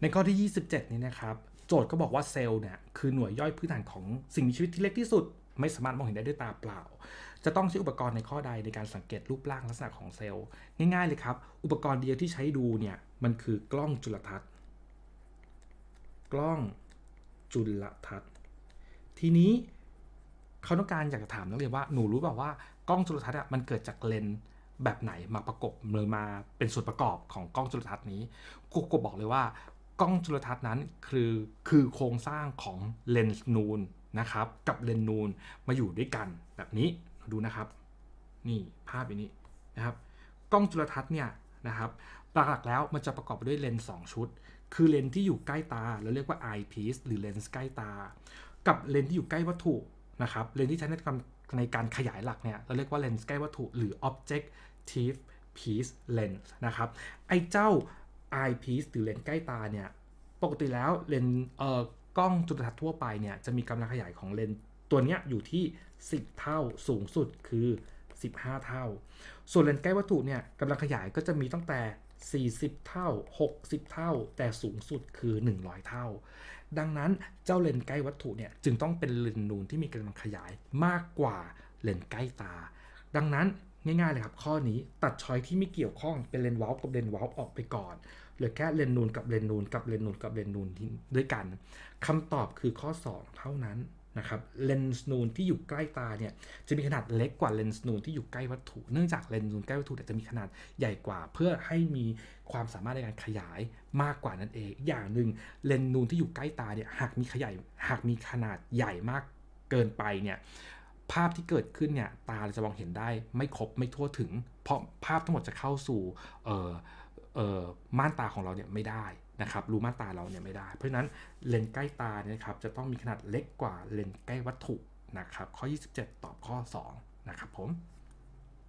ในข้อที่ 27 นี้นะครับโจทย์ก็บอกว่าเซลล์เนี่ยคือหน่วยย่อยพื้นฐานของสิ่งมีชีวิตที่เล็กที่สุด ไม่สามารถมองเห็นได้ด้วยตาเปล่า จะต้องใช้อุปกรณ์ในข้อใดในการสังเกตรูปร่างลักษณะของเซลล์ ง่ายๆเลยครับ อุปกรณ์เดียวที่ใช้ดูเนี่ยมันคือกล้องจุลทรรศน์ กล้องจุลทรรศน์ ทีนี้เขาต้องการอยากจะถามนักเรียนว่าหนูรู้เปล่าว่ากล้องจุลทรรศน์อะมันเกิดจากเลนส์แบบไหนมาประกบหรือมาเป็นส่วนประกอบของกล้องจุลทรรศน์นี้ครูกบบอกเลยว่า กล้องจุลทรรศน์นั้นคือคือโครงสร้างของเลนส์นูนนะครับกับเลนส์นูนมาอยู่ด้วยกันแบบนี้ดูนะครับนี่ภาพอย่างนี้นะครับกล้องจุลทรรศน์เนี่ยนะครับหลักๆแล้วมันจะประกอบไปด้วยเลนส์2ชุด คือเลนส์ที่อยู่ใกล้ตาเราเรียกว่า eye piece หรือเลนส์ใกล้ตา กับเลนส์ที่อยู่ใกล้วัตถุนะครับเลนส์ที่ใช้ในการในการขยายหลักเนี่ยเราเรียกว่าเลนส์ใกล้วัตถุหรือ objective piece lens นะครับไอ้เจ้า eye piece หรือเลนส์ใกล้ตาเนี่ย ปกติแล้วเลนเอ่อกล้องจุลทรรศน์ทั่วไปเนี่ยจะมีกำลังขยายของเลนส์ตัวเนี้ยอยู่ที่ 10 เท่าสูงสุดคือ 15 เท่า ส่วนเลนส์ใกล้วัตถุเนี่ยกำลังขยายก็จะมีตั้งแต่ 40 เท่า 60 เท่า แต่สูงสุดคือ 100 เท่า ดังนั้นเจ้าเลนส์ใกล้วัตถุเนี่ยจึงต้องเป็นเลนส์นูนที่มีกำลังขยายมากกว่าเลนส์ใกล้ตา ดังนั้น ง่ายๆเลยครับ ข้อนี้ตัดช้อยที่ไม่เกี่ยวข้องเป็นเลนส์วาลกับเลนส์วาลออกไปก่อนเหลือแค่เลนส์นูนกับเลนส์นูนกับเลนส์นูนกับเลนส์นูนด้วยกันคำตอบคือข้อ 2 เท่านั้นนะครับเลนส์นูนที่อยู่ใกล้ตาเนี่ยจะมีขนาดเล็กกว่าเลนส์นูนที่อยู่ใกล้วัตถุ เนื่องจากเลนส์นูนใกล้วัตถุจะมีขนาดใหญ่กว่า เพื่อให้มีความสามารถในการขยายมากกว่านั่นเอง อย่างหนึ่งเลนส์นูนที่อยู่ใกล้ตาเนี่ยหากมีขยายหากมีขนาดใหญ่มากเกินไปเนี่ย ภาพที่เกิดขึ้นเนี่ยตาจะมองเห็นได้ไม่ครบไม่ทั่วถึง เพราะภาพทั้งหมดจะเข้าสู่เออเออม่านตาของเราเนี่ยไม่ได้นะครับรูม่านตาเราเนี่ยไม่ได้ เพราะฉะนั้นเลนส์ใกล้ตาเนี่ยครับจะต้องมีขนาดเล็กกว่าเลนส์ใกล้วัตถุนะครับข้อ 27 ตอบข้อ 2 นะครับผม